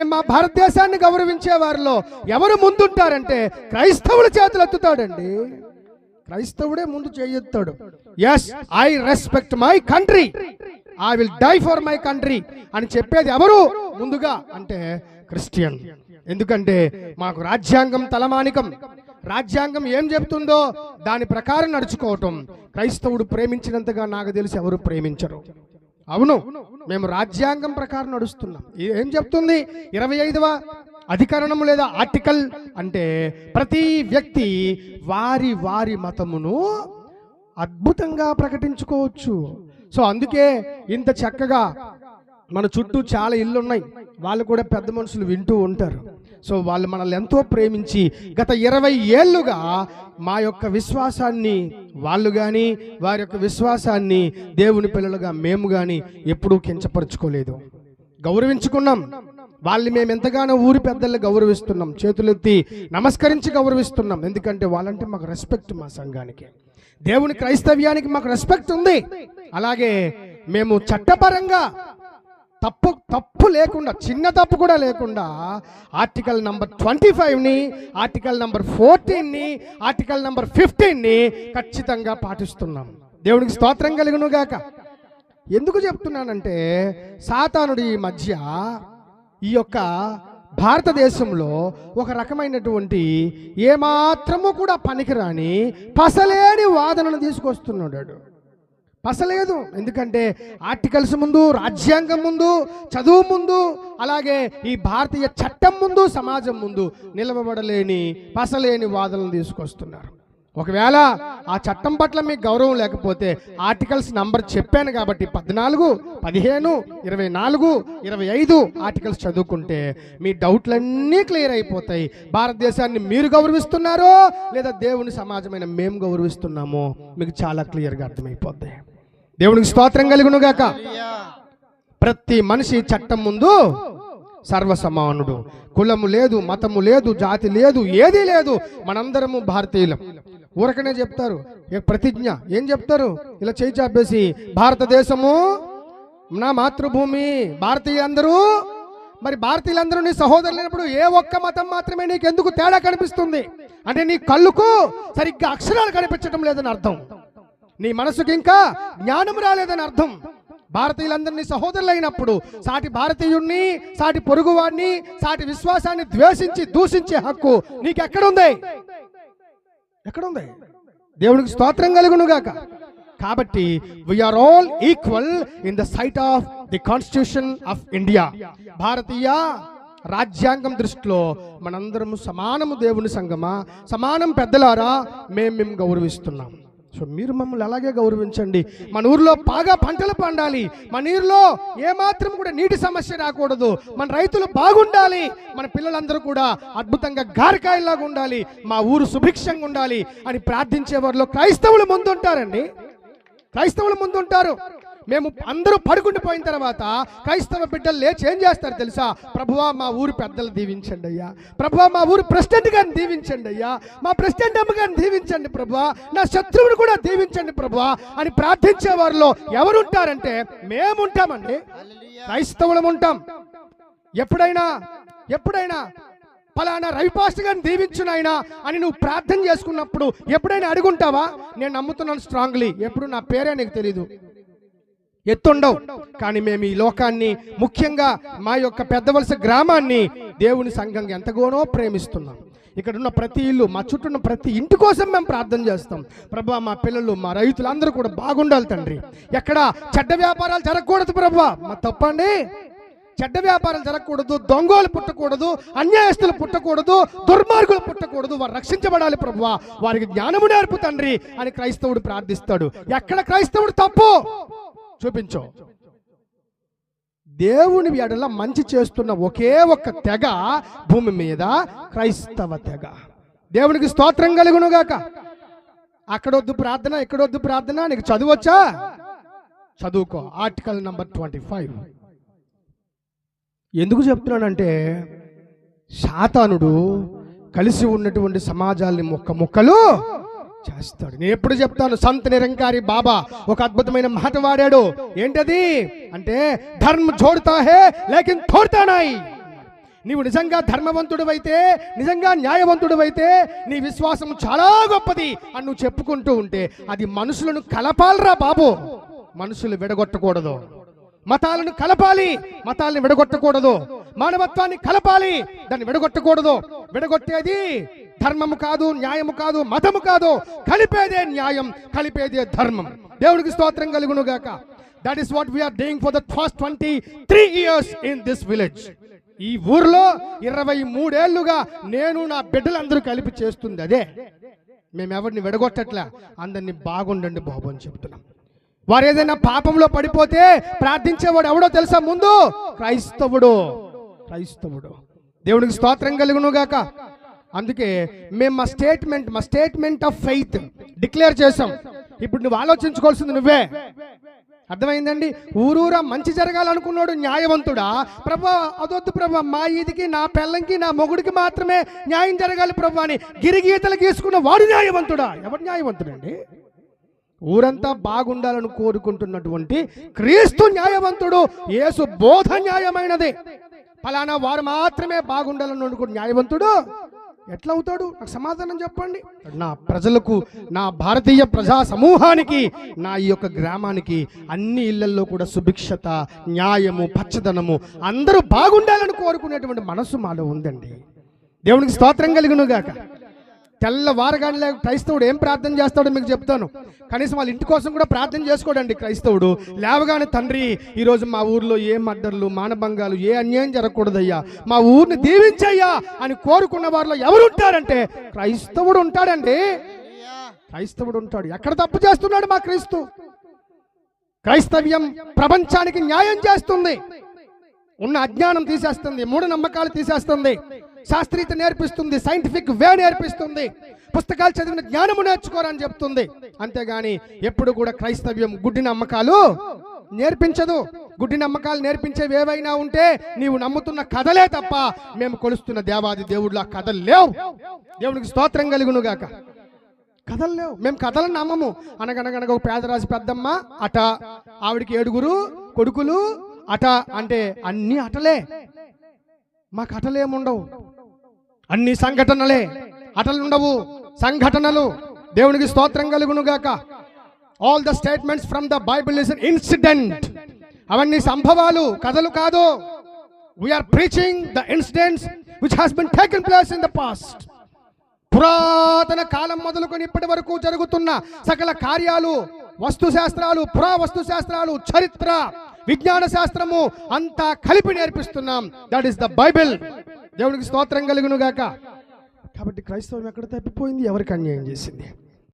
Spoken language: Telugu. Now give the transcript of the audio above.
మేము మా భారతదేశాన్ని గౌరవించే వారిలో ఎవరు ముందుంటారంటే క్రైస్తవుల చేతులు ఎత్తుతాడండి క్రైస్తవుడే ముందు చేయెత్తాడు. Yes I respect my country I will die for my country అని చెప్పేది ఎవరు? ముందుగా అంటే క్రిస్టియన్. ఎందుకంటే మాకు రాజ్యాంగం తలమానికం. రాజ్యాంగం ఏం చెబుతుందో దాని ప్రకారం నడుచుకోవటం. క్రైస్తవుడు ప్రేమించినంతగా నాకు తెలిసి ఎవరు ప్రేమించరు. అవును మేము రాజ్యాంగం ప్రకారం నడుస్తున్నాం. ఏం చెప్తుంది? ఇరవై ఐదవ అధికరణం లేదా ఆర్టికల్ అంటే ప్రతి వ్యక్తి వారి వారి మతమును అద్భుతంగా ప్రకటించుకోవచ్చు. సో అందుకే ఇంత చక్కగా మన చుట్టూ చాలా ఇళ్ళు ఉన్నాయి వాళ్ళు కూడా పెద్ద మనుషులు వింటూ ఉంటారు. సో వాళ్ళు మనల్ని ఎంతో ప్రేమించి గత ఇరవై ఏళ్ళుగా మా యొక్క విశ్వాసాన్ని వాళ్ళు కానీ వారి యొక్క విశ్వాసాన్ని దేవుని పిల్లలుగా మేము కానీ ఎప్పుడూ కించపరుచుకోలేదు. గౌరవించుకున్నాం. వాళ్ళని మేము ఎంతగానో ఊరి పెద్దల్ని గౌరవిస్తున్నాం. చేతులెత్తి నమస్కరించి గౌరవిస్తున్నాం. ఎందుకంటే వాళ్ళంటే మాకు రెస్పెక్ట్ మా సంఘానికి. దేవుని క్రైస్తవ్యానికి మాకు రెస్పెక్ట్ ఉంది. అలాగే మేము చట్టపరంగా తప్పు తప్పు లేకుండా చిన్న తప్పు కూడా లేకుండా ఆర్టికల్ నంబర్ ట్వంటీ ఫైవ్ని ఆర్టికల్ నంబర్ ఫోర్టీన్ని ఆర్టికల్ నంబర్ ఫిఫ్టీన్ని ఖచ్చితంగా పాటిస్తున్నాం. దేవునికి స్తోత్రం కలుగును గాక. ఎందుకు చెప్తున్నానంటే సాతానుడు ఈ మధ్య ఈ యొక్క భారతదేశంలో ఒక రకమైనటువంటి ఏమాత్రము కూడా పనికిరాని పసలేని వాదనను తీసుకొస్తున్నాడు పసలేదు ఎందుకంటే ఆర్టికల్స్ ముందు రాజ్యాంగం ముందు చదువు ముందు అలాగే ఈ భారతీయ చట్టం ముందు సమాజం ముందు నిలవబడలేని పసలేని వాదనలు తీసుకొస్తున్నారు. ఒకవేళ ఆ చట్టం పట్ల మీకు గౌరవం లేకపోతే ఆర్టికల్స్ నంబర్ చెప్పాను కాబట్టి పద్నాలుగు పదిహేను ఇరవై నాలుగు ఇరవై ఐదు ఆర్టికల్స్ చదువుకుంటే మీ డౌట్లన్నీ క్లియర్ అయిపోతాయి. భారతదేశాన్ని మీరు గౌరవిస్తున్నారో లేదా దేవుని సమాజమైన మేము గౌరవిస్తున్నామో మీకు చాలా క్లియర్గా అర్థమైపోద్ది. దేవునికి స్తోత్రం కలుగును గాక ప్రతి మనిషి చట్టం ముందు సర్వసమానుడు. కులము లేదు మతము లేదు జాతి లేదు ఏదీ లేదు. మనందరము భారతీయులం. ఊరకనే చెప్తారు. ఏ ప్రతిజ్ఞ? ఏం చెప్తారు? ఇలా చేయి చాపేసి భారతదేశము నా మాతృభూమి భారతీయులందరూ మరి భారతీయులందరూ నీ సహోదరులు లేనప్పుడు ఏ ఒక్క మతం మాత్రమే నీకు ఎందుకు తేడా కనిపిస్తుంది? అంటే నీ కళ్ళుకు సరిగ్గా అక్షరాలు కనిపించడం లేదని అర్థం. నీ మనసుకి ఇంకా జ్ఞానం రాలేదని అర్థం. భారతీయులందరినీ సహోదరులైనప్పుడు సాటి భారతీయుణ్ణి సాటి పొరుగువాడిని సాటి విశ్వాసాన్ని ద్వేషించి దూషించే హక్కు నీకెక్కడుంది? ఎక్కడుంది? దేవునికి స్తోత్రం కలుగునుగాక. కాబట్టి we are all equal in the sight of the constitution of India భారతీయ రాజ్యాంగం దృష్టిలో మనందరము సమానము దేవుని సంగమా? సమానం పెద్దలారా మేము మేము గౌరవిస్తున్నాం. సో మీరు మమ్మల్ని అలాగే గౌరవించండి. మన ఊర్లో బాగా పంటలు పండాలి. మన ఊర్లో ఏమాత్రం కూడా నీటి సమస్య రాకూడదు. మన రైతులు బాగుండాలి. మన పిల్లలందరూ కూడా అద్భుతంగా గారకాయలాగా ఉండాలి. మా ఊరు సుభిక్షంగా ఉండాలి అని ప్రార్థించే వారిలో క్రైస్తవులు ముందుంటారండి. క్రైస్తవులు ముందుంటారు. మేము అందరూ పడుకుండిపోయిన తర్వాత క్రైస్తవ బిడ్డలు లేచి ఏం చేస్తారు తెలుసా? ప్రభువా మా ఊరు పెద్దలు దీవించండి అయ్యా. ప్రభువా మా ఊరు ప్రెసిడెంట్ గారిని దీవించండి అయ్యా. మా ప్రెసిడెంట్ అమ్మ గారిని దీవించండి ప్రభువా. నా శత్రువుని కూడా దీవించండి ప్రభువా అని ప్రార్థించే వారిలో ఎవరుంటారంటే మేముంటామండి. క్రైస్తవులం ఉంటాం. ఎప్పుడైనా ఎప్పుడైనా ఫలానా రవిపాస్ట్ గారిని దీవించు అని నువ్వు ప్రార్థన చేసుకున్నప్పుడు ఎప్పుడైనా అడుగుంటావా? నేను నమ్ముతున్నాను స్ట్రాంగ్లీ. ఎప్పుడు నా పేరే నీకు తెలీదు. ఎత్తుండవు. కానీ మేము ఈ లోకాన్ని ముఖ్యంగా మా యొక్క పెద్ద వలస గ్రామాన్ని దేవుని సంఘంగా ఎంతగానో ప్రేమిస్తున్నాం. ఇక్కడ ఉన్న ప్రతి ఇల్లు మా చుట్టూ ఉన్న ప్రతి ఇంటి కోసం మేము ప్రార్థన చేస్తాం. ప్రభా మా పిల్లలు మా రైతులు అందరూ కూడా బాగుండాలి తండ్రి. ఎక్కడ చెడ్డ వ్యాపారాలు జరగకూడదు ప్రభా. మా తప్పండి. చెడ్డ వ్యాపారాలు జరగకూడదు దొంగలు పుట్టకూడదు అన్యాయస్తులు పుట్టకూడదు దుర్మార్గులు పుట్టకూడదు వారు రక్షించబడాలి ప్రభువా వారికి జ్ఞానము నేర్పు తండ్రి అని క్రైస్తవుడు ప్రార్థిస్తాడు. ఎక్కడ క్రైస్తవుడు తప్పు? చూపించు. దేవుని ఎడల మంచి చేస్తున్న ఒకే ఒక్క తెగ భూమి మీద క్రైస్తవ తెగ. దేవునికి స్తోత్రం కలుగునుగాక. అక్కడొద్దు ప్రార్థన ఇక్కడొద్దు ప్రార్థన నీకు చదువచ్చా చదువుకో. Article number twenty five. ఎందుకు చెప్తున్నానంటే శాతానుడు కలిసి ఉన్నటువంటి సమాజాల్ని మొక్క మొక్కలు చేస్తాడు. నేను ఎప్పుడు చెప్తాను సంత నిరంకారి బాబా ఒక అద్భుతమైన మాట వాడాడు. ఏంటది? అంటే ధర్మ జోడుతా హే లేకిన్ తోడుతానాయి నీవు నిజంగా ధర్మవంతుడివైతే నిజంగా న్యాయవంతుడివైతే నీ విశ్వాసం చాలా గొప్పది అని నువ్వు చెప్పుకుంటూ ఉంటే అది మనుషులను కలపాలరా బాబు. మనుషులు విడగొట్టకూడదు. మతాలను కలపాలి మతాలను విడగొట్టకూడదు. మానవత్వాన్ని కలపాలి దాన్ని విడగొట్టకూడదు. విడగొట్టేది ధర్మము కాదు న్యాయము కాదు మతము కాదు. కలిపేదే న్యాయం కలిపేదే ధర్మం. దేవుడికి స్తోత్రం కలుగును గాక that is what we are doing for the first twenty three years in this village ఈ ఊర్లో ఇరవై మూడేళ్ళుగా నేను నా బిడ్డలందరూ కలిపి చేస్తుంది అదే. మేము ఎవరిని విడగొట్టట్లా? అందరినీ బాగుండండి బాబు అని చెప్తున్నాం. వారు ఏదైనా పాపంలో పడిపోతే ప్రార్థించేవాడు ఎవడో తెలుసా ముందు? క్రైస్తవుడు. క్రైస్తవుడు. దేవునికి స్తోత్రం కలుగును గాక అందుకే మేము మా స్టేట్మెంట్ మా స్టేట్మెంట్ ఆఫ్ ఫెయిత్ డిక్లేర్ చేసాం ఇప్పుడు నువ్వు ఆలోచించుకోవాల్సింది నువ్వే. అర్థమైందండి? ఊరూరా మంచి జరగాలనుకున్నాడు న్యాయవంతుడా? ప్రభా అదొద్దు ప్రభా మా ఈదికి నా పెళ్ళంకి నా మొగుడికి మాత్రమే న్యాయం జరగాలి ప్రభా అని గిరిగీతలు గీసుకున్న వాడు న్యాయవంతుడా? ఎవరు న్యాయవంతుడండి? ఊరంతా బాగుండాలని కోరుకుంటున్నటువంటి క్రీస్తు న్యాయవంతుడు యేసు బోధ న్యాయమైనది. ఫలానా వారు మాత్రమే బాగుండాలని న్యాయవంతుడు ఎట్లా అవుతాడు నాకు సమాధానం చెప్పండి. నా ప్రజలకు నా భారతీయ ప్రజా సమూహానికి నా ఈ యొక్క గ్రామానికి అన్ని ఇళ్ళల్లో కూడా సుభిక్షత న్యాయము పచ్చదనము అందరూ బాగుండాలని కోరుకునేటువంటి మనసు మాలో ఉందండి. దేవునికి స్తోత్రం కలిగినగాక. తెల్లవారగానే క్రైస్తవుడు ఏం ప్రార్థన చేస్తాడో మీకు చెప్తాను. కనీసం వాళ్ళ ఇంటి కోసం కూడా ప్రార్థన చేసుకోడండి క్రైస్తవుడు. లేవగానే తండ్రి ఈరోజు మా ఊర్లో ఏ మర్డర్లు మానభంగాలు ఏ అన్యాయం జరగకూడదయ్యా. మా ఊరిని దీవించయ్యా అని కోరుకున్న వారిలో ఎవరు ఉంటారంటే క్రైస్తవుడు ఉంటాడండి. క్రైస్తవుడు ఉంటాడు. ఎక్కడ తప్పు చేస్తున్నాడు మా క్రీస్తు? క్రైస్తవ్యం ప్రపంచానికి న్యాయం చేస్తుంది. ఉన్న అజ్ఞానం తీసేస్తుంది మూఢనమ్మకాలు తీసేస్తుంది శాస్త్రీయత నేర్పిస్తుంది సైంటిఫిక్ వే నేర్పిస్తుంది పుస్తకాలు చదివిన జ్ఞానము నేర్చుకోరని చెప్తుంది. అంతేగాని ఎప్పుడు కూడా క్రైస్తవ్యం గుడ్డి నమ్మకాలు నేర్పించదు. గుడ్డి నమ్మకాలు నేర్పించేవి ఏవైనా ఉంటే నీవు నమ్ముతున్న కథలే తప్ప మేము కొలుస్తున్న దేవాది దేవుళ్ళ కథలు లేవు. దేవునికి స్తోత్రం కలుగునుగాక. కథలు లేవు. మేము కథలు నమ్మము. అనగనగనగా ఒక పేదరాజు పెద్దమ్మ అట ఆవిడికి ఏడుగురు కొడుకులు అట అంటే అన్ని అటలే. మాకు అటలేముండవు. అన్ని సంఘటనలే. అటలుండవు. సంఘటనలు దేవునికి స్తోత్రం కలుగునుగాక. All the statements from the Bible is incident అవన్నీ సంభవాలు కథలు కాదు. We are preaching the incidents which has been taken place in the past పురాతన కాలం మొదలుకొని ఇప్పటి వరకు జరుగుతున్న సకల కార్యాలు వస్తు శాస్త్రాలు పురా వస్తు శాస్త్రాలు చరిత్ర విజ్ఞాన శాస్త్రము అంతా కలిపి నేర్పిస్తున్నాం. దట్ ఈస్ ద బైబిల్ దేవునికి స్తోత్రం కలుగును గాక కాబట్టి క్రైస్తవం ఎక్కడ తప్పిపోయింది? ఎవరికి అన్యాయం చేసింది?